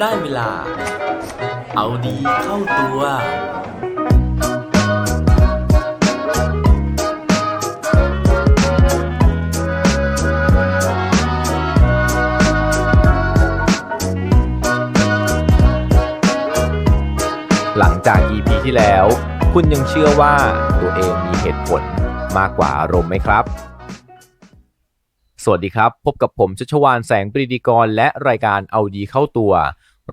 ได้เวลา เอาดีเข้าตัว หลังจาก EP ที่แล้ว คุณยังเชื่อว่าตัวเองมีเหตุผลมากกว่าอารมณ์ไหมครับสวัสดีครับ พบกับผมชัชวานแสงปรีดีกร และรายการเอาดีเข้าตัว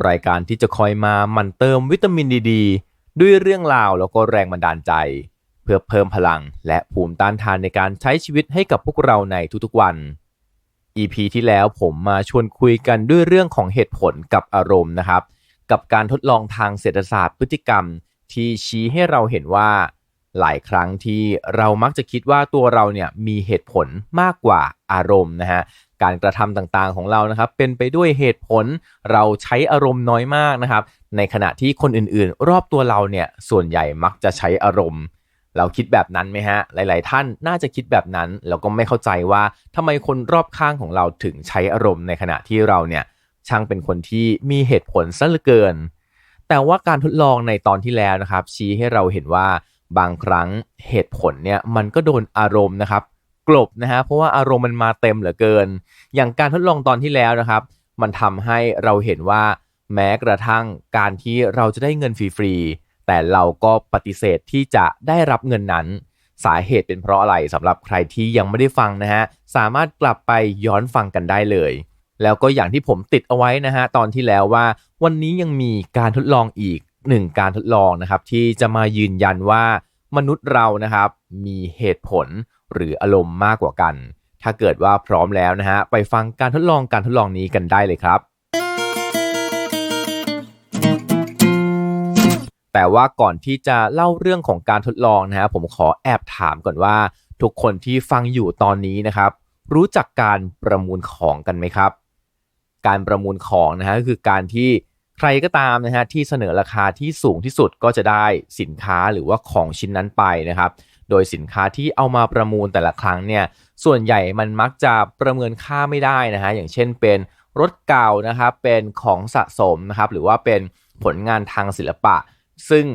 รายการที่จะคอยมาหมันเติมวิตามินดีดด้วยเรื่องราวแล้วก็แรงบันดาลใจ เพื่อเพิ่มพลังและภูมิต้านทานในการใช้ชีวิตให้กับพวกเราในทุกๆวัน EP ที่แล้วผมมาชวนคุยกันด้วยเรื่องของเหตุผลกับอารมณ์นะครับ กับการทดลองทางเศรษฐศาสตร์พฤติกรรม ที่ชี้ให้เราเห็นว่า หลายครั้งที่เรามักจะคิดว่าตัวเราเนี่ยมีเหตุผลมากกว่าอารมณ์นะฮะ การกระทำต่างๆของเรานะครับ เป็นไปด้วยเหตุผลเราใช้อารมณ์น้อยมากนะครับ ในขณะที่คนอื่นๆ รอบตัวเราเนี่ยส่วนใหญ่มักจะใช้อารมณ์ เราคิดแบบนั้นไหมฮะ หลาย ๆ ท่านน่าจะคิดแบบนั้นแล้วก็ไม่เข้าใจว่าทำไมคนรอบข้างของเราถึงใช้อารมณ์ในขณะที่เราเนี่ยช่างเป็นคนที่มีเหตุผลซะเหลือเกิน แต่ว่าการทดลองในตอนที่แล้วนะครับ ชี้ให้เราเห็นว่าบางครั้งเหตุผลเนี่ยมันก็โดนอารมณ์นะครับ กลบนะฮะเพราะว่าอารมณ์มันมาเต็มเหลือเกิน อย่างการทดลองตอนที่แล้วนะครับ มันทำให้เราเห็นว่าแม้กระทั่งการที่เราจะได้เงินฟรีๆแต่เราก็ปฏิเสธที่จะได้รับเงินนั้นสาเหตุเป็นเพราะอะไรสำหรับใครที่ยังไม่ได้ฟังนะฮะสามารถกลับไปย้อนฟังกันได้เลย แล้วก็อย่างที่ผมติดเอาไว้นะฮะตอนที่แล้วว่าวันนี้ยังมีการทดลองอีกหนึ่งการทดลองนะครับที่จะมายืนยันว่ามนุษย์เรานะครับมีเหตุผล หรืออารมณ์มากกว่ากัน ถ้าเกิดว่าพร้อมแล้วนะฮะ ไปฟังการทดลองการทดลองนี้กันได้เลยครับ แต่ว่าก่อนที่จะเล่าเรื่องของการทดลองนะฮะผมขอแอบถามก่อนว่า ทุกคนที่ฟังอยู่ตอนนี้นะครับ รู้จักการประมูลของกันไหมครับ การประมูลของนะฮะคือการที่ใครก็ตามนะฮะที่เสนอราคาที่สูงที่สุดก็จะได้สินค้าหรือว่าของชิ้นนั้นไปนะครับ โดยสินค้าที่เอามาประมูลแต่ละครั้งเนี่ยส่วนใหญ่มันมักจะประเมินค่าไม่ได้นะฮะอย่างเช่นเป็นรถเก่านะครับเป็นของสะสมนะครับหรือว่าเป็นผลงานทางศิลปะ ซึ่ง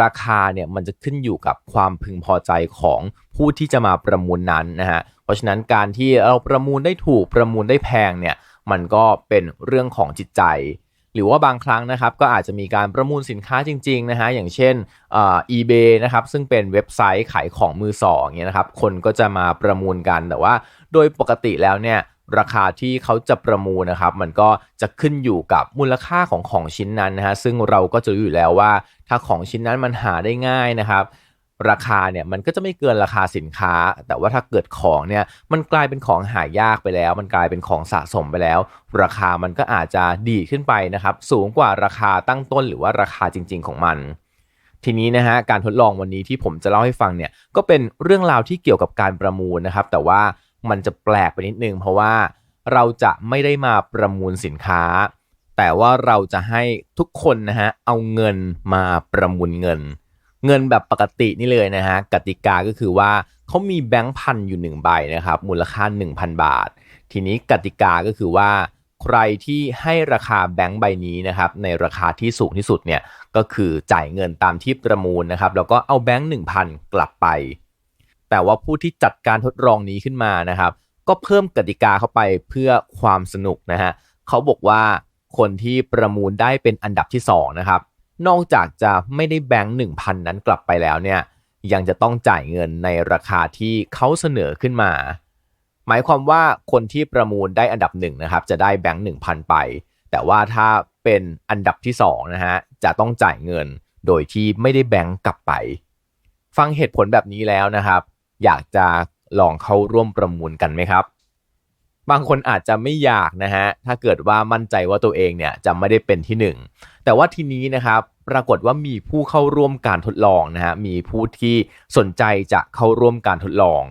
ราคาเนี่ยมันจะขึ้นอยู่กับความพึงพอใจของผู้ที่จะมาประมูลนั้นนะฮะเพราะฉะนั้นการที่เราประมูลได้ถูกประมูลได้แพงเนี่ยมันก็เป็นเรื่องของจิตใจ หรือว่าบางครั้งนะครับก็อาจจะมีการประมูลสินค้าจริงๆนะฮะอย่างเช่นอ่อ eBay นะครับซึ่งเป็นเว็บไซต์ขายของมือสองเนี่ยนะครับคนก็จะมาประมูลกันแต่ว่า โดยปกติแล้วเนี่ยราคาที่เขาจะประมูลนะครับ มันก็จะขึ้นอยู่กับมูลค่าของของชิ้นนั้นนะฮะซึ่งเราก็จะรู้อยู่แล้วว่า ถ้าของชิ้นนั้นมันหาได้ง่ายนะครับ ราคาเนี่ยมันก็จะไม่เกินราคาสินค้า แต่ว่าถ้าเกิดของเนี่ยมันกลายเป็นของหายากไปแล้ว มันกลายเป็นของสะสมไปแล้ว ราคามันก็อาจจะดีขึ้นไปนะครับ สูงกว่าราคาตั้งต้นหรือว่าราคาจริง ๆ ของมัน ทีนี้นะฮะการทดลองวันนี้ที่ผมจะเล่าให้ฟังเนี่ยก็เป็นเรื่องราวที่เกี่ยวกับการประมูลนะครับ แต่ว่ามันจะแปลกไปนิดนึงเพราะว่าเราจะไม่ได้มาประมูลสินค้า แต่ว่าเราจะให้ทุกคนนะฮะเอาเงินมาประมูลเงิน เงินแบบปกตินี่เลยนะฮะกติกาก็คือว่าเขามีแบงค์พันอยู่1ใบนะครับมูลค่า 1,000 บาท ทีนี้กติกาก็คือว่าใครที่ให้ราคาแบงค์ใบนี้นะครับในราคาที่สูงที่สุดเนี่ยก็คือจ่ายเงินตามที่ประมูลนะครับแล้วก็เอาแบงค์1,000 กลับไป แต่ว่าผู้ที่จัดการทดลองนี้ขึ้นมานะครับ ก็เพิ่มกติกาเข้าไปเพื่อความสนุกนะฮะเขาบอกว่าคนที่ประมูลได้เป็นอันดับที่2นะครับ นอกจากจะไม่ได้แบงค์หนึ่งพันนั้นกลับไปแล้วเนี่ยยังจะต้องจ่ายเงินในราคาที่เขาเสนอขึ้นมา หมายความว่าคนที่ประมูลได้อันดับหนึ่งนะครับจะได้แบงค์หนึ่งพันไป แต่ว่าถ้าเป็นอันดับที่สองนะฮะจะต้องจ่ายเงินโดยที่ไม่ได้แบงค์กลับไป ฟังเหตุผลแบบนี้แล้วนะครับ อยากจะลองเข้าร่วมประมูลกันไหมครับ บางคนอาจจะไม่อยากนะฮะถ้าเกิดว่ามั่นใจว่าตัวเองเนี่ยจะไม่ได้เป็นที่หนึ่งแต่ว่าทีนี้นะครับปรากฏว่ามีผู้เข้าร่วมการทดลองนะฮะมีผู้ที่สนใจจะเข้าร่วมการทดลอง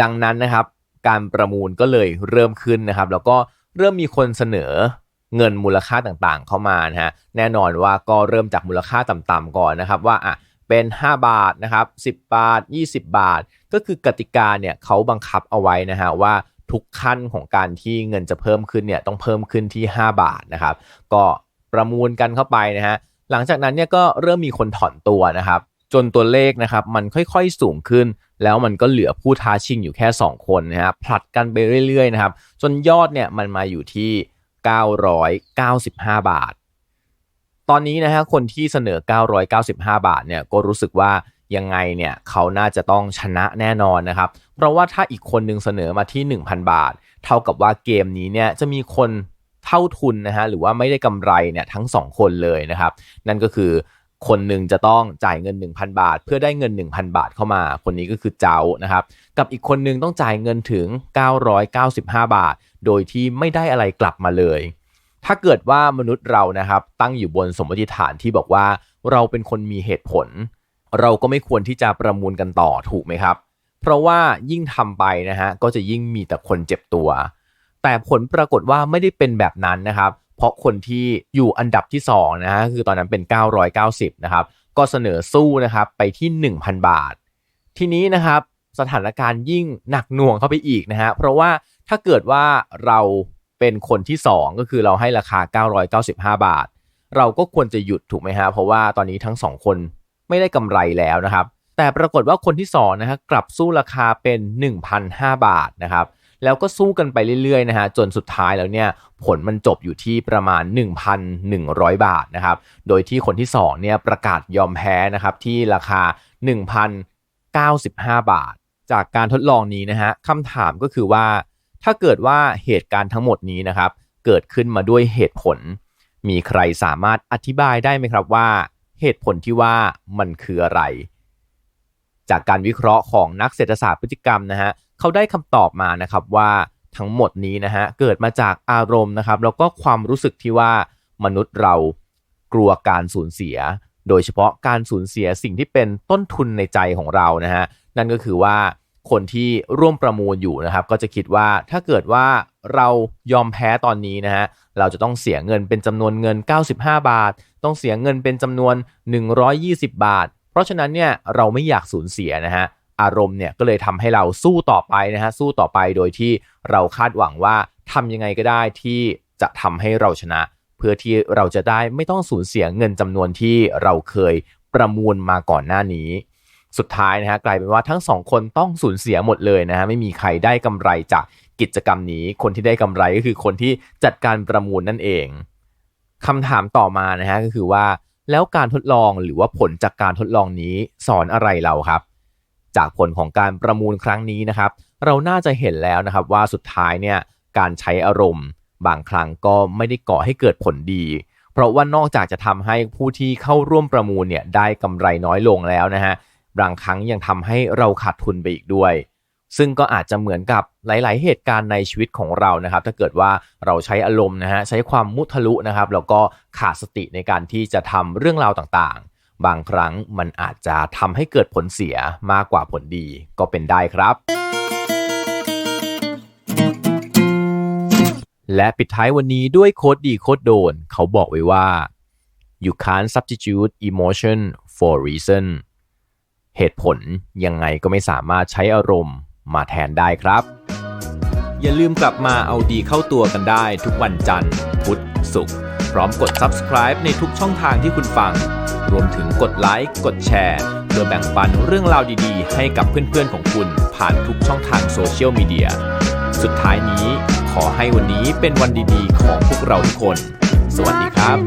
ดังนั้นนะครับการประมูลก็เลยเริ่มขึ้นนะครับ แล้วก็เริ่มมีคนเสนอเงินมูลค่าต่างๆ เข้ามานะฮะแน่นอนว่าก็เริ่มจากมูลค่าต่ำๆก่อนนะครับว่าอะเป็น 5 บาทนะครับ10 บาท 20 บาท ก็คือกติกาเนี่ยเขาบังคับเอาไว้นะฮะว่า ทุกขั้นของการที่เงินจะเพิ่มขึ้นเนี่ยต้องเพิ่มขึ้นที่ 5 บาทนะครับ ก็ประมูลกันเข้าไปนะฮะหลังจากนั้นเนี่ยก็เริ่มมีคนถอนตัวนะครับ จนตัวเลขนะครับมันค่อยๆสูงขึ้น แล้วมันก็เหลือผู้ท้าชิงอยู่แค่ 2 คนนะฮะผลัดกันไปเรื่อยๆนะครับ จนยอดเนี่ยมันมาอยู่ที่ 995 บาท ตอนนี้นะฮะคนที่เสนอ 995 บาทเนี่ยก็รู้สึกว่า ยังไงเนี่ยเขาน่าจะต้องชนะแน่นอนนะครับ เพราะว่าถ้าอีกคนนึงเสนอมาที่ 1,000 บาท เท่ากับว่าเกมนี้เนี่ยจะมีคนเท่าทุนนะฮะหรือว่าไม่ได้กำไรเนี่ยทั้ง 2 คนเลยนะครับ นั่นก็คือคนหนึ่งจะต้องจ่ายเงิน 1,000 บาท เพื่อได้เงิน 1,000 บาทเข้ามา คนนี้ก็คือเจ้านะครับ กับอีกคนนึงต้องจ่ายเงินถึง 995 บาท โดยที่ไม่ได้อะไรกลับมาเลย ถ้าเกิดว่ามนุษย์เรานะครับตั้งอยู่บนสมมติฐานที่บอกว่าเราเป็นคนมีเหตุผล เราก็ไม่ควรที่จะประมูลกันต่อถูกไหมครับ เพราะว่ายิ่งทำไปนะฮะก็จะยิ่งมีแต่คนเจ็บตัว แต่ผลปรากฏว่าไม่ได้เป็นแบบนั้นนะครับ เพราะคนที่อยู่อันดับที่2นะฮะคือตอนนั้นเป็น 990นะครับก็เสนอสู้นะครับไปที่ 1,000 บาท ทีนี้นะครับสถานการณ์ยิ่งหนักหน่วงเข้าไปอีกนะฮะเพราะว่าถ้าเกิดว่าเราเป็นคนที่ 2 ก็คือเราให้ราคา 995 บาท เราก็ควรจะหยุดถูกไหมฮะเพราะว่าตอนนี้ทั้ง 2 คน ไม่ได้กำไรแล้วนะครับ แต่ปรากฏว่าคนที่2นะฮะกลับสู้ราคาเป็น 1,005 บาทนะครับแล้วก็สู้กันไปเรื่อยๆนะฮะจนสุดท้ายแล้วเนี่ยผลมันจบอยู่ที่ประมาณ 1,100 บาทนะครับโดยที่คนที่2เนี่ยประกาศยอมแพ้นะครับที่ราคา 1,095 บาท จากการทดลองนี้นะฮะคำถามก็คือว่า ถ้าเกิดว่าเหตุการณ์ทั้งหมดนี้นะครับเกิดขึ้นมาด้วยเหตุผล มีใครสามารถอธิบายได้ไหมครับว่า เหตุผลที่ว่ามันคืออะไร จากการวิเคราะห์ของนักเศรษฐศาสตร์พฤติกรรมนะฮะเขาได้คำตอบมานะครับว่าทั้งหมดนี้นะฮะเกิดมาจากอารมณ์นะครับแล้วก็ความรู้สึกที่ว่ามนุษย์เรากลัวการสูญเสีย โดยเฉพาะการสูญเสียสิ่งที่เป็นต้นทุนในใจของเรานะฮะนั่นก็คือว่า คนที่ร่วมประมูลอยู่นะครับ ก็จะคิดว่าถ้าเกิดว่าเรายอมแพ้ตอนนี้นะฮะเราจะต้องเสียเงินเป็นจำนวนเงิน 95 บาท ต้องเสียเงินเป็นจำนวน 120 บาท เพราะฉะนั้นเนี่ยเราไม่อยากสูญเสียนะฮะอารมณ์เนี่ยก็เลยทำให้เราสู้ต่อไปนะฮะสู้ต่อไปโดยที่เราคาดหวังว่าทำยังไงก็ได้ที่จะทำให้เราชนะ เพื่อที่เราจะได้ไม่ต้องสูญเสียเงินจำนวนที่เราเคยประมูลมาก่อนหน้านี้ สุดท้ายนะฮะกลายเป็นว่าทั้งสองคนต้องสูญเสียหมดเลยนะฮะไม่มีใครได้กำไรจากกิจกรรมนี้ คนที่ได้กำไรก็คือคนที่จัดการประมูลนั่นเองคำถามต่อมานะฮะก็คือว่าแล้วการทดลองหรือว่าผลจากการทดลองนี้สอนอะไรเราครับ จากผลของการประมูลครั้งนี้นะครับ เราน่าจะเห็นแล้วนะครับว่าสุดท้ายเนี่ยการใช้อารมณ์ บางครั้งก็ไม่ได้ก่อให้เกิดผลดี เพราะว่านอกจากจะทำให้ผู้ที่เข้าร่วมประมูลเนี่ยได้กำไรน้อยลงแล้วนะฮะ บางครั้งยังทำให้เราขาดทุนไปอีกด้วย ซึ่งก็อาจจะเหมือนกับหลาย ๆ เหตุการณ์ในชีวิตของเรานะครับ ถ้าเกิดว่าเราใช้อารมณ์นะฮะใช้ความมุทะลุนะครับแล้วก็ขาดสติในการที่จะทำเรื่องราวต่างๆ บางครั้งมันอาจจะทำให้เกิดผลเสียมากกว่าผลดีก็เป็นได้ครับและปิดท้ายวันนี้ด้วยโค้ดดีโค้ดโดน เขาบอกไว้ว่า you can't substitute emotion for reason เหตุผลยังไงก็ไม่สามารถใช้อารมณ์มาแทนได้ครับ อย่าลืมกลับมาเอาดีเข้าตัวกันได้ทุกวันจันทร์ พุธศุกร์พร้อมกด subscribe ในทุกช่องทางที่คุณฟัง รวมถึงกดไลค์กดแชร์เพื่อแบ่งปันเรื่องราวดีๆ ให้กับเพื่อนๆของคุณผ่านทุกช่องทางโซเชียลมีเดียสุดท้ายนี้ขอให้วันนี้เป็นวันดีๆ ของพวกเราทุกคน สวัสดีครับ